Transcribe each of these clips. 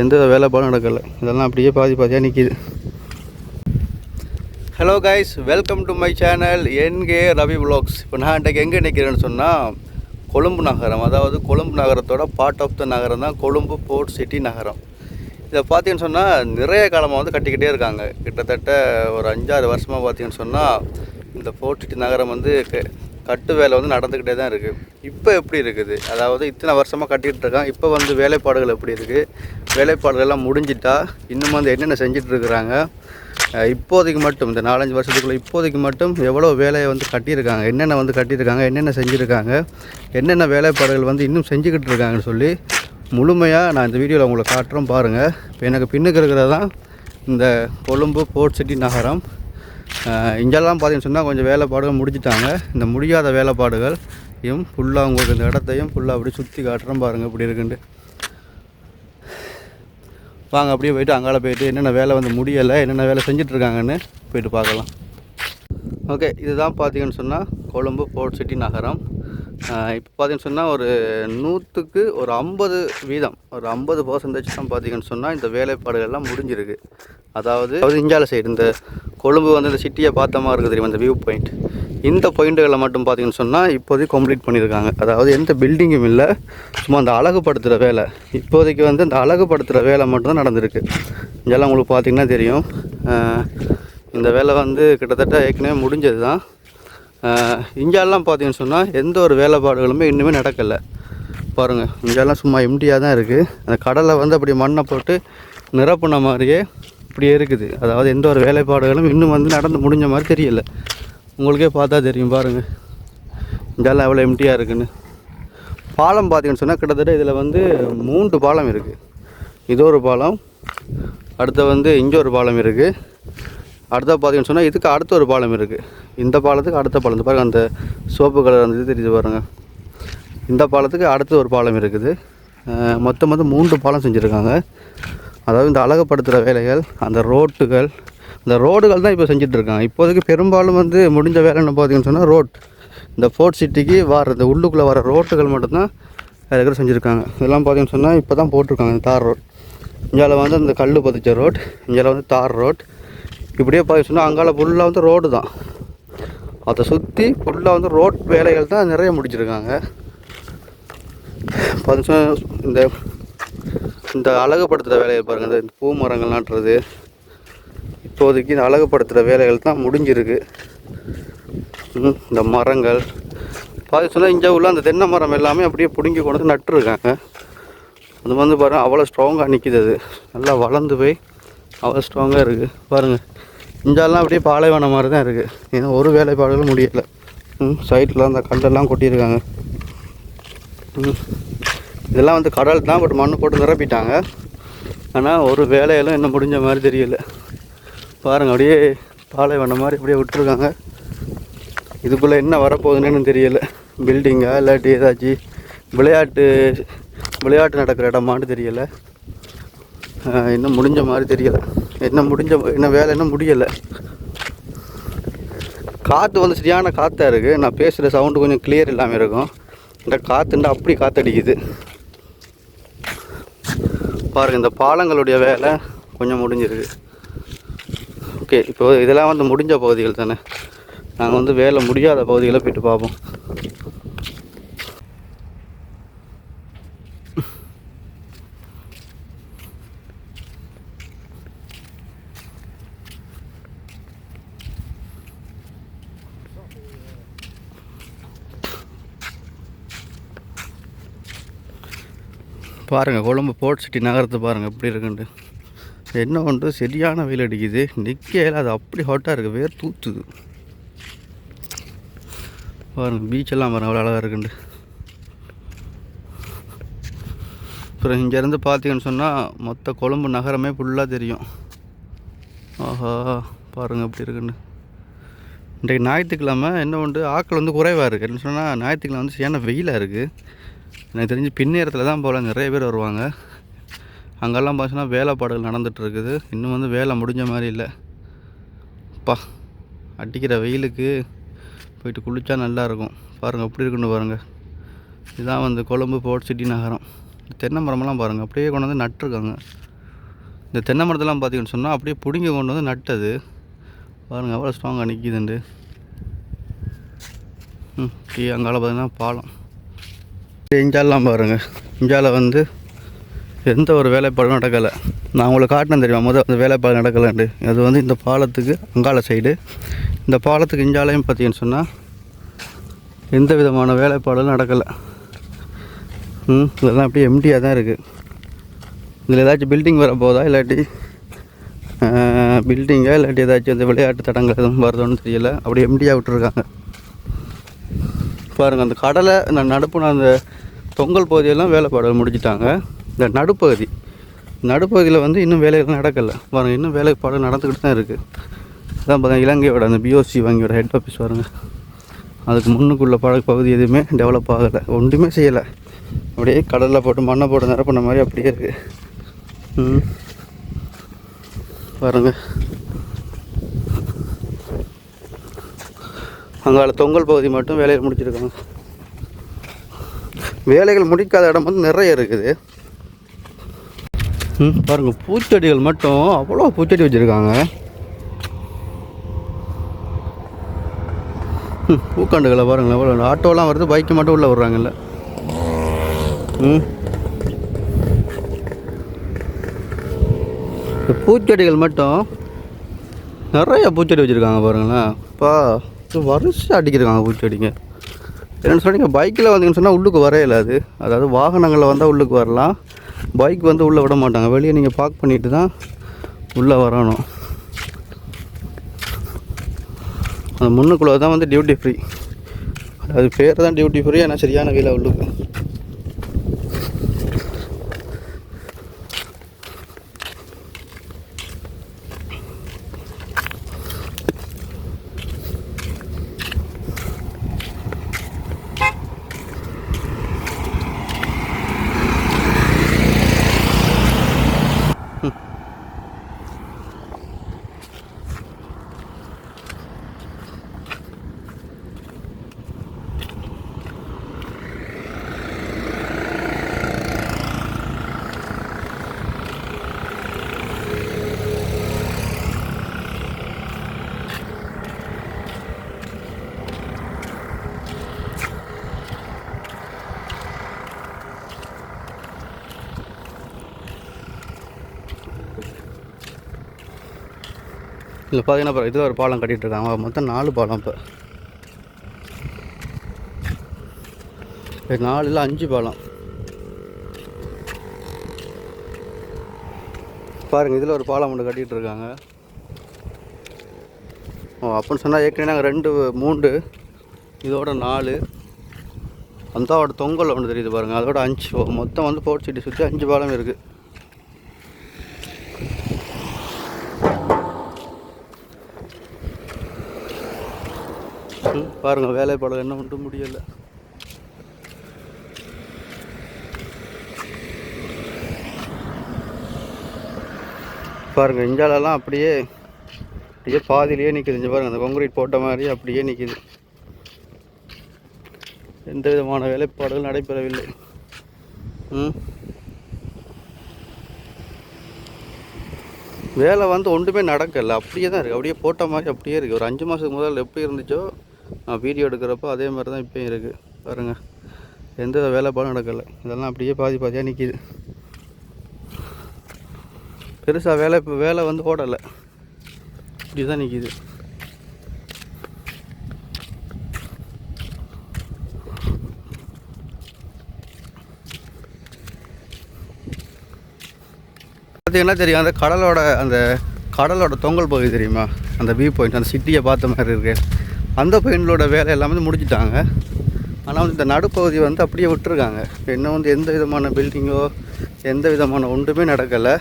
எந்த வேலைப்பாடும் நடக்கலை. இதெல்லாம் அப்படியே பாதி பாதியாக நிற்கிது hello guys welcome to my channel NK Ravi vlogs இப்போ நான் இன்றைக்கு எங்கே நிற்கிறேன்னு சொன்னால் கொழும்பு நகரம். அதாவது கொழும்பு நகரத்தோட பார்ட் ஆஃப் த நகரம் தான் கொழும்பு போர்ட் சிட்டி நகரம். இதை பார்த்தீங்கன்னு சொன்னால் நிறைய காலமாக வந்து கட்டிக்கிட்டே இருக்காங்க. கிட்டத்தட்ட ஒரு அஞ்சாறு வருஷமாக பார்த்தீங்கன்னு சொன்னால் இந்த போர்ட் சிட்டி நகரம் வந்து கட்டு வேலை வந்து நடந்துக்கிட்டே தான் இருக்குது இப்போ எப்படி இருக்குது? அதாவது இத்தனை வருஷமாக கட்டிகிட்டு இருக்கான். இப்போ வந்து வேலைப்பாடுகள் எப்படி இருக்குது வேலைப்பாடுகள் எல்லாம் முடிஞ்சிட்டா இன்னும் வந்து என்னென்ன செஞ்சுட்டு இருக்கிறாங்க? இப்போதைக்கு மட்டும் இந்த நாலஞ்சு வருஷத்துக்குள்ளே இப்போதைக்கு மட்டும் எவ்வளோ வேலையை வந்து கட்டியிருக்காங்க? என்னென்ன வந்து கட்டியிருக்காங்க? என்னென்ன செஞ்சுருக்காங்க? என்னென்ன வேலைப்பாடுகள் வந்து இன்னும் செஞ்சுக்கிட்டு இருக்காங்கன்னு சொல்லி முழுமையாக நான் இந்த வீடியோவில் உங்களை காட்டுறோம் பாருங்கள் இப்போ எனக்கு பின்னுக்கு இருக்கிறது தான் இந்த கொழும்பு போர்ட் சிட்டி நகரம். இங்கெல்லாம் பார்த்தீங்கன்னு சொன்னால் கொஞ்சம் வேலைப்பாடுகள் முடிச்சுட்டாங்க இந்த முடியாத வேலைப்பாடுகளையும் ஃபுல்லாக உங்களுக்கு இந்த இடத்தையும் ஃபுல்லாக அப்படியே சுற்றி காட்டுறோம் பாருங்கள் இப்படி இருக்குண்டு வாங்க அப்படியே போயிட்டு அங்கால போயிட்டு என்னென்ன வேலை வந்து முடியலை என்னென்ன வேலை செஞ்சிட்ருக்காங்கன்னு போயிட்டு பார்க்கலாம். ஓகே இதுதான் பார்த்தீங்கன்னு சொன்னால் கொழும்பு போர்ட் சிட்டி நகரம். இப்போ பார்த்தீங்கன்னு சொன்னால் ஒரு நூற்றுக்கு ஒரு ஐம்பது வீதம் ஒரு ஐம்பது பர்சன்டேஜ் தான் பார்த்தீங்கன்னு சொன்னால் இந்த வேலைப்பாடுகள்லாம் முடிஞ்சிருக்கு. அதாவது அதாவது இந்தியாவில் சைடு இந்த கொழும்பு வந்து இந்த சிட்டியை பார்த்த மாதிரி இருக்குது தெரியுமா இந்த வியூ பாயிண்ட் இந்த பாயிண்ட்டுகளை மட்டும் பார்த்தீங்கன்னு சொன்னால் இப்போதைக்கு கம்ப்ளீட் பண்ணியிருக்காங்க. அதாவது எந்த பில்டிங்கும் இல்லை சும்மா அந்த அழகுபடுத்துகிற வேலை. இப்போதைக்கு வந்து இந்த அழகுபடுத்துகிற வேலை மட்டும்தான் நடந்திருக்கு. இதெல்லாம் உங்களுக்கு பார்த்தீங்கன்னா தெரியும். இந்த வேலை வந்து கிட்டத்தட்ட ஏற்கனவே முடிஞ்சது தான் இங்கெல்லாம் பார்த்தீங்கன்னு சொன்னால் எந்த ஒரு வேலைப்பாடுகளுமே இன்னுமே நடக்கலை. பாருங்கள் இங்கெல்லாம் சும்மா எம்டியாக தான் இருக்குது அந்த கடலை வந்து அப்படி மண்ணை போட்டு நிரப்புன மாதிரியே இப்படியே இருக்குது. அதாவது எந்த ஒரு வேலைப்பாடுகளும் இன்னும் வந்து நடந்து முடிஞ்ச மாதிரி தெரியல. உங்களுக்கே பார்த்தா தெரியும் பாருங்கள் இங்கெல்லாம் எவ்வளோ எம்டியாக இருக்குன்னு. பாலம் பார்த்தீங்கன்னு சொன்னால் கிட்டத்தட்ட இதில் வந்து மூன்று பாலம் இருக்குது இது ஒரு பாலம் அடுத்த வந்து இங்கே ஒரு பாலம் இருக்குது அடுத்த பார்த்தீங்கன்னு சொன்னால் இதுக்கு அடுத்த ஒரு பாலம் இருக்குது இந்த பாலத்துக்கு அடுத்த பாலம். இந்த பாருங்க அந்த சோப்பு கலர் அந்த இது தெரியுது பாருங்கள் இந்த பாலத்துக்கு அடுத்த ஒரு பாலம் இருக்குது. மொத்தம் வந்து மூன்று பாலம் செஞ்சுருக்காங்க. அதாவது இந்த அழகுப்படுத்துகிற வேலைகள் அந்த ரோட்டுகள் இந்த ரோடுகள் தான் இப்போ செஞ்சிட்ருக்காங்க. இப்போதைக்கு பெரும்பாலும் வந்து முடிஞ்ச வேலை என்ன பார்த்தீங்கன்னு சொன்னால் ரோட். இந்த ஃபோர்ட் சிட்டிக்கு வர இந்த உள்ளுக்குள்ளே வர ரோட்டுகள் மட்டும்தான் இருக்கிற செஞ்சுருக்காங்க. இதெல்லாம் பார்த்தீங்கன்னு சொன்னால் இப்போ தான் போட்டிருக்காங்க இந்த தார் ரோட். இந்தியாவில் வந்து அந்த கல் பதிச்ச ரோட் இந்தியாவில் வந்து தார் ரோட். இப்படியே பார்த்து சொன்னால் அங்கால ஃபுல்லாக வந்து ரோடு தான். அதை சுற்றி ஃபுல்லாக வந்து ரோட் வேலைகள் தான் நிறைய முடிச்சிருக்காங்க. பார்த்து இந்த இந்த அழகுபடுத்துகிற வேலையை பாருங்கள் இந்த பூ மரங்கள் நாட்டுறது இப்போதைக்கு இந்த அழகுபடுத்துகிற வேலைகள் தான் முடிஞ்சிருக்கு. இந்த மரங்கள். பார்த்து சொன்னால் இங்கே உள்ள அந்த தென்னை மரம் எல்லாமே அப்படியே பிடுங்கி கொண்டு வந்து நட்டுருக்காங்க. அது வந்து பாருங்கள் அவ்வளோ ஸ்ட்ராங்காக நிற்கிது அது. நல்லா வளர்ந்து போய் அவ்வளோ ஸ்ட்ராங்காக இருக்குது பாருங்கள் இங்கெல்லாம் அப்படியே பாலைவனம் மாதிரி தான் இருக்குது ஏன்னா ஒரு வேலைப்பாடுகளும் முடியலை. ம் சைடில் அந்த கல்லெல்லாம் கொட்டியிருக்காங்க. ம். இதெல்லாம் வந்து கடல் தான் பட் மண் போட்டு நிரப்பிட்டாங்க. ஆனால் ஒரு வேலையெல்லாம் இன்னும் முடிஞ்ச மாதிரி தெரியல. பாருங்கள் அப்படியே பாலைவனம் மாதிரி அப்படியே விட்டுருக்காங்க. இதுக்குள்ளே என்ன வரப்போகுதுன்னு தெரியல. பில்டிங்கா இல்லாட்டி ஏதாச்சும் விளையாட்டு விளையாட்டு நடக்கிற இடமான்னு தெரியல. இன்னும் முடிஞ்ச மாதிரி தெரியல. என்ன முடிஞ்ச என்ன வேலை இன்னும் முடியலை. காற்று வந்து சரியான காற்றாக இருக்குது நான் பேசுகிற சவுண்டு கொஞ்சம் கிளியர் இல்லாமல் இருக்கும். இந்த காற்றுண்டா அப்படி காற்றடிக்குது பாருங்கள் இந்த பாலங்களுடைய வேலை கொஞ்சம் முடிஞ்சிருக்கு. ஓகே இப்போ இதெல்லாம் வந்து முடிஞ்ச பகுதிகள் தானே? நாங்கள் வந்து வேலை முடியாத பகுதிகளை போய்ட்டு பார்ப்போம். பாருங்கள் கொழம்பு போர்ட் சிட்டி நகரத்தை பாருங்கள் எப்படி இருக்குன்ட்டு. என்ன ஒன்று சரியான வெயில் அடிக்குது. நிற்கையில் அது அப்படி ஹாட்டாக இருக்குது வேர் தூத்துது. பாருங்கள் பீச்செல்லாம் பாருங்கள் அவ்வளோ அழகாக இருக்குண்டு அப்புறம் இங்கேருந்து பார்த்தீங்கன்னு சொன்னால் மொத்த கொழம்பு நகரமே ஃபுல்லாக தெரியும். ஆஹா பாருங்கள் அப்படி இருக்குன்னு இன்றைக்கு ஞாயிற்றுக்கிழமை என்ன உண்டு? ஆக்கள் வந்து குறைவாக இருக்குது என்ன சொன்னால் ஞாயிற்றுக்கிழமை வந்து சரியான வெயிலாக இருக்குது எனக்கு தெரிஞ்சு பின்னேரத்தில் தான் போல். நிறைய பேர் வருவாங்க. அங்கெல்லாம் பார்த்தீங்கன்னா வேலைப்பாடுகள் நடந்துகிட்ருக்குது இன்னும் வந்து வேலை முடிஞ்ச மாதிரி இல்லை. அப்பா அடிக்கிற வெயிலுக்கு போயிட்டு குளிச்சா நல்லாயிருக்கும் பாருங்கள் எப்படி இருக்குன்னு பாருங்கள் இதுதான் வந்து கொழும்பு போர்ட் சிட்டி நகரம். தென்னை மரமெல்லாம் பாருங்கள் அப்படியே கொண்டு வந்து நட்டுருக்காங்க. இந்த தென்னை மரத்தெல்லாம் பார்த்தீங்கன்னு சொன்னால் அப்படியே பிடுங்கி கொண்டு வந்து நட்டது. பாருங்கள் எவ்வளோ ஸ்ட்ராங்காக நிற்கிதுண்டு ம் கீழே அங்கால பார்த்தீங்கன்னா பாலம். இஞ்சாலெலாம் பாருங்கள் இஞ்சால வந்து எந்த ஒரு வேலைப்பாடும் நடக்கலை. நான் உங்களுக்கு காட்டினேன் தெரியுமா? முதல் அந்த வேலைப்பாடு நடக்கலைன்ட்டு. அது வந்து இந்த பாலத்துக்கு அங்கால சைடு இந்த பாலத்துக்கு இஞ்சாலையும் பார்த்தீங்கன்னு சொன்னால் எந்த விதமான வேலைப்பாடும் நடக்கலை. ம் இதெல்லாம் அப்படியே எம்டியாக தான் இருக்குது இதில் ஏதாச்சும் பில்டிங் வர போதா? இல்லாட்டி பில்டிங்கா இல்லாட்டி ஏதாச்சும் இந்த விளையாட்டு தடங்கள் எதுவும் வருதோன்னு தெரியல. அப்படியே எம்டியாக விட்டுருக்காங்க. பாருங்கள் அந்த கடலை இந்த நடுப்புன அந்த தொங்கல் பகுதியெல்லாம் வேலைப்பாடு முடிச்சுட்டாங்க இந்த நடுப்பகுதி. நடுப்பகுதியில் வந்து இன்னும் வேலைகள் நடக்கலை. பாருங்கள் இன்னும் வேலைப்பாடு நடந்துக்கிட்டு தான் இருக்குது அதான் பார்த்தா இலங்கையோட அந்த பிஓசி வங்கியோட ஹெட் ஆஃபீஸ் பாருங்கள் அதுக்கு முன்னுக்குள்ள பழ பகுதி எதுவுமே டெவலப் ஆகலை. ஒன்றுமே செய்யலை. அப்படியே கடலில் போட்டு மண்ணை போட்டு நிரப்பின மாதிரி அப்படியே இருக்குது பாருங்கள் அங்கால தொங்கல் பகுதி மட்டும் வேலையில் முடிச்சிருக்காங்க வேலைகள் முடிக்காத இடம் வந்து நிறைய இருக்குது. ம் பாருங்கள் பூச்செடிகள் மட்டும் அவ்வளோ பூச்செடி வச்சுருக்காங்க. ம் பூக்காண்டுகளை பாருங்களேன் எவ்வளோ ஆட்டோலாம் வருது பைக்கு மட்டும் உள்ளே விட்றாங்கல்ல. ம். பூச்செடிகள் மட்டும் நிறைய பூச்செடி வச்சுருக்காங்க பாருங்களேன். அப்பா. வரிசை அடிக்கிருக்காங்க பூச்செடிங்க என்னென்னு சொன்னீங்க பைக்கில் வந்தீங்கன்னு சொன்னால் உள்ளுக்கு வரையில அது. அதாவது வாகனங்களில் வந்தால் உள்ளுக்கு வரலாம். பைக் வந்து உள்ளே விட மாட்டாங்க. வெளியே நீங்கள் பார்க் பண்ணிட்டு தான் உள்ளே வரணும். அந்த முன்னுக்குள்ளே தான் வந்து டியூட்டி ஃப்ரீ அது பேர் தான் டியூட்டி ஃப்ரீ ஆனால் சரியான விலை உள்ளுக்கு. இதில் பார்த்தீங்கன்னா அப்புறம் இதில் ஒரு பாலம் கட்டிகிட்டு இருக்காங்க. மொத்தம் நாலு பாலம் இப்போ. நாலு இல்லை அஞ்சு பாலம். பாருங்கள் இதில் ஒரு பாலம் ஒன்று கட்டிகிட்டு இருக்காங்க. ஓ அப்படின்னு சொன்னால் ஏற்கனவே நாங்கள் ரெண்டு மூன்று இதோட நாலு. அந்தாவோட தொங்கல் ஒன்று தெரியுது பாருங்கள் அதோட அஞ்சு. மொத்தம் வந்து போர்ட் சிட்டி சுற்றி அஞ்சு பாலம் இருக்குது பாருங்கள் பாருங்க வேலைப்பாடு என்ன ஒன்றும் முடியலை. பாருங்க இஞ்சாலெல்லாம் அப்படியே அப்படியே பாதியிலேயே நிற்குது இங்கே பாருங்க அந்த கான்கிரீட் போட்ட மாதிரி அப்படியே நிற்குது எந்த விதமான வேலைப்பாடுகள் நடைபெறவில்லை. ம். வேலை வந்து ஒன்றுமே நடக்கலை அப்படியே தான் இருக்குது அப்படியே போட்ட மாதிரி அப்படியே இருக்குது ஒரு அஞ்சு மாதத்துக்கு முதல் எப்படி இருந்துச்சோ நான் வீடியோ எடுக்கிறப்போ அதே மாதிரி தான் இப்போயும் இருக்குது பாருங்கள் எந்த வேலைப்பாடும் நடக்கலை. இதெல்லாம் அப்படியே பாதி பாதியாக நிற்கிது பெருசாக வேலை இப்போ வேலை வந்து ஓடலை. இப்படி தான் நிற்கிது பார்த்தீங்கன்னா தெரியும் அந்த கடலோட அந்த கடலோட தொங்கல் பகுதி தெரியுமா? அந்த வியூ பாயிண்ட் அந்த சிட்டியை பார்த்த மாதிரி இருக்குது அந்த பாயிண்டோட வேலை எல்லாமே வந்து ஆனால் வந்து இந்த நடுப்பகுதி வந்து அப்படியே விட்டுருக்காங்க. இன்னும் வந்து எந்த விதமான பில்டிங்கோ எந்த விதமான ஒன்றுமே நடக்கலை.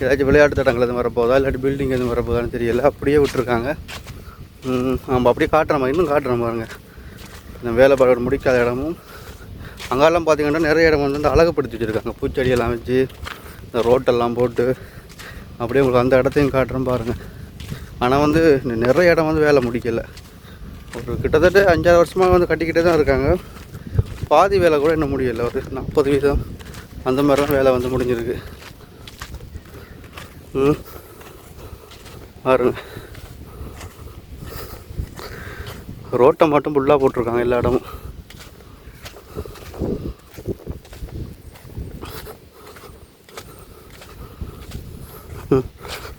ஏதாச்சும் விளையாட்டு தடங்கள் எதுவும் வரப்போதா இல்லாட்டி பில்டிங் எதுவும் வரப்போதான்னு தெரியல. அப்படியே விட்டுருக்காங்க. நம்ம அப்படியே காட்டுறோமா இன்னும் காட்டுறோம் பாருங்க இந்த வேலைப்பாடு முடிக்காத இடமும் அங்கெல்லாம் பார்த்தீங்கன்னா நிறைய இடம் வந்து அழகுப்படுத்தி வச்சுருக்காங்க. பூச்செடியெல்லாம் வச்சு இந்த ரோட்டெல்லாம் போட்டு அப்படியே உங்களுக்கு அந்த இடத்தையும் காட்டுறேன் பாருங்கள் ஆனால் வந்து நிறைய இடம் வந்து வேலை முடிக்கலை. ஒரு கிட்டத்தட்ட அஞ்சாறு வருஷமாக வந்து கட்டிக்கிட்டே தான் இருக்காங்க. பாதி வேலை கூட இன்னும் முடியலை. ஒரு நாற்பது வீதம் அந்த மாதிரி தான் வேலை வந்து முடிஞ்சிருக்கு. ம். பாருங்க. ரோட்டை மட்டும் ஃபுல்லாக போட்டிருக்காங்க எல்லா இடமும். ம்.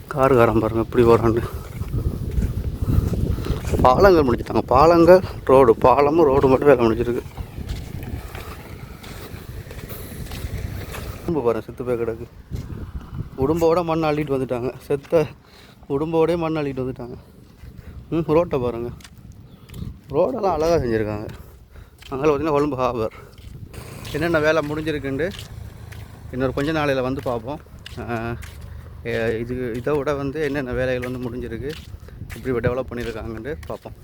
காருக்காரன் பாருங்கள் எப்படி வரான்னு பாலங்கள் முடிச்சிட்டாங்க பாலங்கள் ரோடு பாலமும் ரோடு மட்டும் வேலை முடிஞ்சிருக்கு. உடம்பு பாருங்கள் செத்து போய் கிடக்கு. உடம்போட மண் அள்ளிட்டு வந்துட்டாங்க. செத்த உடம்போடே மண் அள்ளிட்டு வந்துட்டாங்க. ம் ரோட்டை பாருங்க. ரோடெல்லாம் அழகாக செஞ்சுருக்காங்க. அங்கே பார்த்தீங்கன்னா கொழும்பு ஹாபர் என்னென்ன வேலை முடிஞ்சிருக்குண்டு இன்னொரு கொஞ்ச நாளையில் வந்து பார்ப்போம். இது இதை விட வந்து என்னென்ன வேலைகள் வந்து முடிஞ்சிருக்கு. இப்படி டெவலப் பண்ணியிருக்காங்கன்ட்டு பார்ப்போம்.